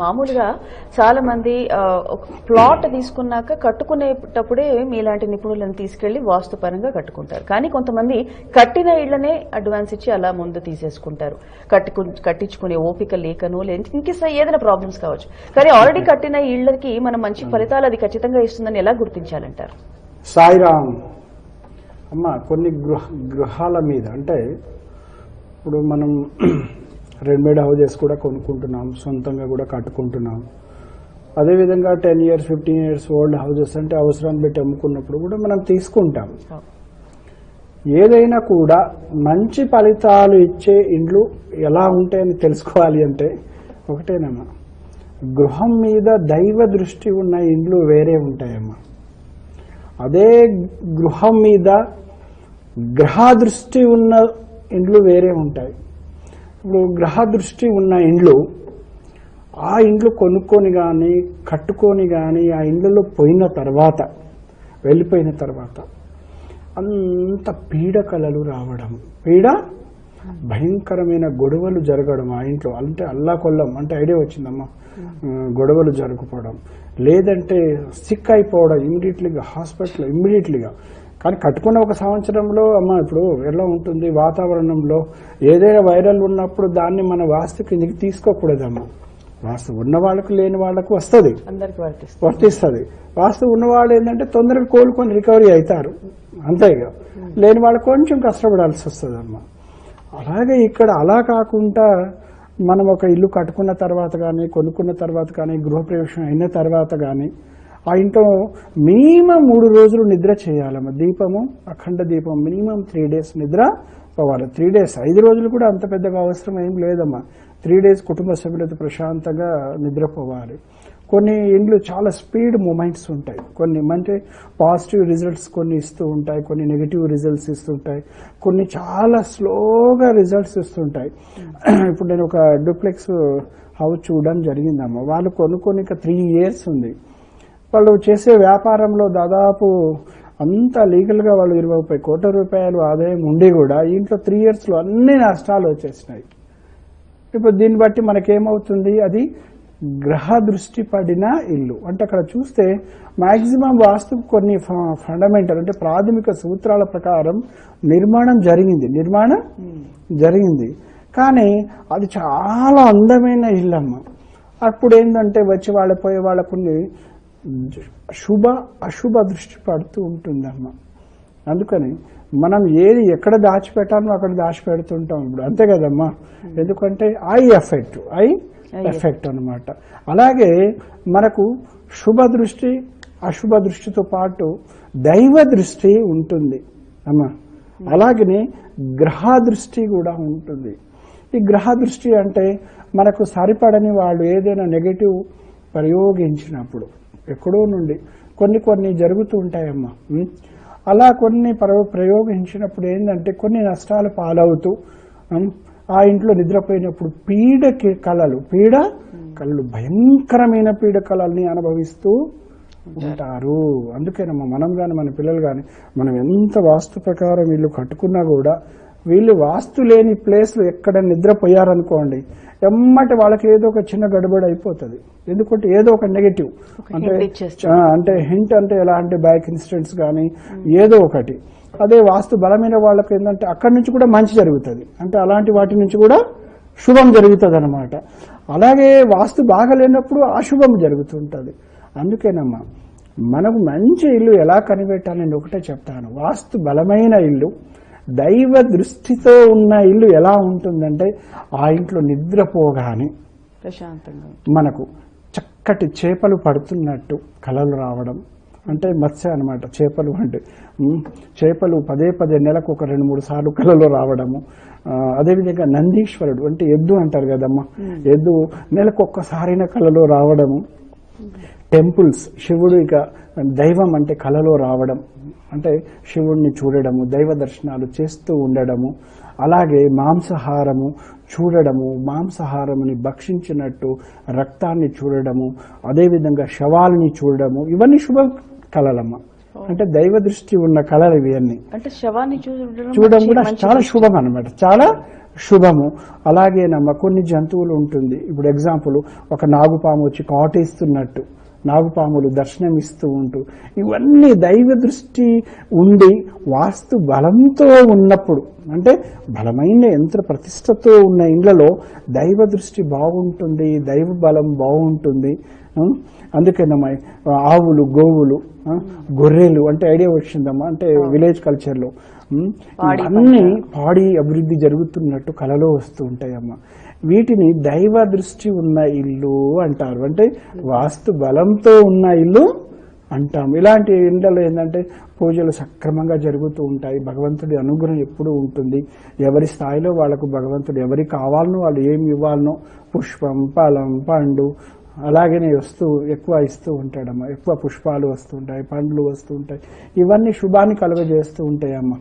మామూలుగా చాలా మంది ఒక ప్లాట్ తీసుకున్నాక కట్టుకునేటప్పుడే మీలాంటి నిపుణులను తీసుకెళ్ళి వాస్తుపరంగా కట్టుకుంటారు. కానీ కొంతమంది కట్టిన ఇళ్ళనే అడ్వాన్స్ ఇచ్చి అలా ముందు తీసేసుకుంటారు. కట్టుకు కట్టించుకునే ఓపిక లేకను లేదు ఇంకేసా ఏదైనా ప్రాబ్లమ్స్ కావచ్చు. కానీ ఆల్రెడీ కట్టిన ఇళ్ళకి మనం మంచి ఫలితాలు అది ఖచ్చితంగా ఇస్తుందని ఎలా గుర్తించాలంటారు? సాయిరామ్ అమ్మ కొన్ని గృహ గృహాల మీద అంటే ఇప్పుడు మనం రెడీమేడ్ హౌజెస్ కూడా కొనుక్కుంటున్నాం సొంతంగా కూడా కట్టుకుంటున్నాం. అదేవిధంగా ten years fifteen years old houses అంటే అవసరాన్ని పెట్టి అమ్ముకున్నప్పుడు కూడా మనం తీసుకుంటాం. ఏదైనా కూడా మంచి ఫలితాలు ఇచ్చే ఇండ్లు ఎలా ఉంటాయని తెలుసుకోవాలి అంటే ఒకటేనమ్మా గృహం మీద దైవ దృష్టి ఉన్న ఇండ్లు వేరే ఉంటాయమ్మా. అదే గృహం మీద గ్రహ దృష్టి ఉన్న ఇండ్లు వేరే ఉంటాయి. ఇప్పుడు గ్రహ దృష్టి ఉన్న ఇండ్లు ఆ ఇండ్లు కొనుక్కొని కానీ కట్టుకొని కానీ ఆ ఇండ్లలో పోయిన తర్వాత వెళ్ళిపోయిన తర్వాత అంత పీడకలలు రావడం. పీడ? భయంకరమైన గొడవలు జరగడం ఆ ఇంట్లో. అంటే అల్లా కొల్లం అంటే ఐడియా వచ్చిందమ్మా. ఆ, గొడవలు జరగకపోవడం లేదంటే సిక్ అయిపోవడం ఇమ్మీడియట్లీగా హాస్పిటల్ ఇమ్మీడియట్లీగా. కానీ కట్టుకున్న ఒక సంవత్సరంలో అమ్మ ఇప్పుడు ఎలా ఉంటుంది వాతావరణంలో? ఏదైనా వైరల్ ఉన్నప్పుడు దాన్ని మన వాస్తు కిందకి తీసుకోకూడదమ్మా. వాస్తు ఉన్న వాళ్ళకు లేని వాళ్ళకు వస్తుంది. వర్తిస్తుంది. వాస్తు ఉన్నవాళ్ళు ఏంటంటే తొందరగా కోలుకొని రికవరీ అవుతారు. అంతేగా లేని వాళ్ళు కొంచెం కష్టపడాల్సి వస్తుంది అమ్మ అలాగే ఇక్కడ అలా కాకుండా మనం ఒక ఇల్లు కట్టుకున్న తర్వాత కానీ కొనుక్కున్న తర్వాత కానీ గృహప్రవేశం అయిన తర్వాత కానీ ఆ ఇంట్లో మినిమం మూడు రోజులు నిద్ర చేయాలమ్మ దీపము అఖండ దీపం మినిమం త్రీ డేస్ నిద్ర పోవాలి. త్రీ డేస్ ఐదు రోజులు కూడా అంత పెద్దగా అవసరం ఏం లేదమ్మా. త్రీ డేస్ కుటుంబ సభ్యులతో ప్రశాంతంగా నిద్రపోవాలి. కొన్ని ఇండ్లు చాలా స్పీడ్ మూమెంట్స్ ఉంటాయి. కొన్ని అంటే పాజిటివ్ రిజల్ట్స్ కొన్ని ఇస్తూ ఉంటాయి. కొన్ని నెగిటివ్ రిజల్ట్స్ ఇస్తుంటాయి కొన్ని చాలా స్లోగా రిజల్ట్స్ ఇస్తుంటాయి ఇప్పుడు నేను ఒక డూప్లెక్స్ హౌస్ చూడడం జరిగిందమ్మ. వాళ్ళు కొనుక్కొని ఇంకా త్రీ ఇయర్స్ ఉంది. వాళ్ళు చేసే వ్యాపారంలో దాదాపు అంతా లీగల్గా వాళ్ళు ఇరవై ముప్పై కోట్ల రూపాయలు ఆదాయం ఉండి కూడా ఇంట్లో త్రీ ఇయర్స్లో అన్ని నష్టాలు వచ్చేసినాయి. ఇప్పుడు దీన్ని బట్టి మనకేమవుతుంది? అది గ్రహ దృష్టి పడిన ఇల్లు. అంటే అక్కడ చూస్తే మాక్సిమం వాస్తు కొన్ని ఫండమెంటల్ అంటే ప్రాథమిక సూత్రాల ప్రకారం నిర్మాణం జరిగింది. నిర్మాణం జరిగింది. కానీ అది చాలా అందమైన ఇల్లమ్మ. అప్పుడు ఏంటంటే వచ్చి వాళ్ళ పోయే వాళ్ళకుని శుభ అశుభ దృష్టి పడుతూ ఉంటుందమ్మ. అందుకని మనం ఏది ఎక్కడ దాచిపెట్టాలో అక్కడ దాచిపెడుతుంటాం ఇప్పుడు. అంతే కదమ్మా? ఎందుకంటే ఐ ఎఫెక్ట్ ఐ ఎఫెక్ట్ అన్నమాట. అలాగే మనకు శుభ దృష్టి అశుభ దృష్టితో పాటు దైవ దృష్టి ఉంటుంది అమ్మా. అలాగనే గ్రహ దృష్టి కూడా ఉంటుంది. ఈ గ్రహ దృష్టి అంటే మనకు సరిపడని వాళ్ళు ఏదైనా నెగటివ్ ప్రయోగించినప్పుడు ఎక్కడో నుండి కొన్ని కొన్ని జరుగుతూ ఉంటాయమ్మా అలా కొన్ని ప్రయోగించినప్పుడు ఏంటంటే కొన్ని నష్టాలు పాలవుతూ ఆ ఇంట్లో నిద్రపోయినప్పుడు పీడకి కళలు పీడ కళలు భయంకరమైన పీడ కళల్ని అనుభవిస్తూ ఉంటారు. అందుకేనమ్మా మనం కానీ మన పిల్లలు కానీ మనం ఎంత వాస్తు ప్రకారం వీళ్ళు కట్టుకున్నా కూడా వీళ్ళు వాస్తు లేని ప్లేస్లో ఎక్కడ నిద్రపోయారనుకోండి ఎమ్మటి వాళ్ళకి ఏదో ఒక చిన్న గడబడి అయిపోతుంది. ఎందుకంటే ఏదో ఒక నెగటివ్ అంటే అంటే హింట్ అంటే ఎలా అంటే బ్యాక్ ఇన్సిడెంట్స్ కానీ ఏదో ఒకటి. అదే వాస్తు బలమైన వాళ్ళకి ఏంటంటే అక్కడి నుంచి కూడా మంచి జరుగుతుంది. అంటే అలాంటి వాటి నుంచి కూడా శుభం జరుగుతుంది అనమాట అలాగే వాస్తు బాగలేనప్పుడు అశుభం జరుగుతుంటుంది. అందుకేనమ్మా మనకు మంచి ఇల్లు ఎలా కనిపెట్టాలని ఒకటే చెప్తాను. వాస్తు బలమైన ఇల్లు దైవ దృష్టితో ఉన్న ఇల్లు ఎలా ఉంటుందంటే ఆ ఇంట్లో నిద్రపోగానే ప్రశాంతంగా మనకు చక్కటి చేపలు పడుతున్నట్టు కలలు రావడం. అంటే మత్స్య అన్నమాట చేపలు అంటే చేపలు పదే పదే నెలకు ఒక రెండు మూడు సార్లు కలలో రావడము. అదేవిధంగా నందీశ్వరుడు అంటే ఎద్దు అంటారు కదమ్మా. ఎద్దు నెలకు ఒక్కసారైన కలలో రావడము. టెంపుల్స్ శివుడు ఇక దైవం అంటే కలలో రావడం అంటే శివుణ్ణి చూడడము దైవ దర్శనాలు చేస్తూ ఉండడము అలాగే మాంసాహారము చూడడము మాంసాహారముని భక్షించినట్టు రక్తాన్ని చూడడము అదేవిధంగా శవాలని చూడడము ఇవన్నీ శుభ కళలమ్మ. అంటే దైవ దృష్టి ఉన్న కళలు ఇవన్నీ అంటే శవాన్ని చూడడం కూడా చాలా శుభం అన్నమాట చాలా శుభము. అలాగేనమ్మా కొన్ని జంతువులు ఉంటుంది. ఇప్పుడు ఎగ్జాంపుల్ ఒక నాగుపాము వచ్చి కాటేస్తున్నట్టు. నాగుపాములు దర్శనమిస్తూ ఉంటూ ఇవన్నీ దైవ దృష్టి ఉండి వాస్తు బలంతో ఉన్నప్పుడు అంటే బలమైన యంత్ర ప్రతిష్టతో ఉన్న ఇండ్లలో దైవ దృష్టి బాగుంటుంది దైవ బలం బాగుంటుంది? అందుకేనమ్మా ఆవులు గోవులు గొర్రెలు అంటే ఐడియా వచ్చిందమ్మా అంటే విలేజ్ కల్చర్లో. ఇవన్నీ పాడి అభివృద్ధి జరుగుతున్నట్టు కలలో వస్తూ ఉంటాయమ్మా. వీటిని దైవ దృష్టి ఉన్న ఇల్లు అంటారు. అంటే వాస్తు బలంతో ఉన్న ఇల్లు అంటాం ఇలాంటి ఇండ్లలో ఏంటంటే పూజలు సక్రమంగా జరుగుతూ ఉంటాయి. భగవంతుడి అనుగ్రహం ఎప్పుడూ ఉంటుంది. ఎవరి స్థాయిలో వాళ్ళకు భగవంతుడు ఎవరికి కావాలనో వాళ్ళు ఏమి ఇవ్వాలనో పుష్పం ఫలం పండు అలాగనే వస్తూ ఎక్కువ ఇస్తూ ఉంటాడమ్మ. ఎక్కువ పుష్పాలు వస్తుంటాయి పండ్లు వస్తూ ఉంటాయి. ఇవన్నీ శుభాన్ని కలుగజేస్తూ ఉంటాయమ్మా.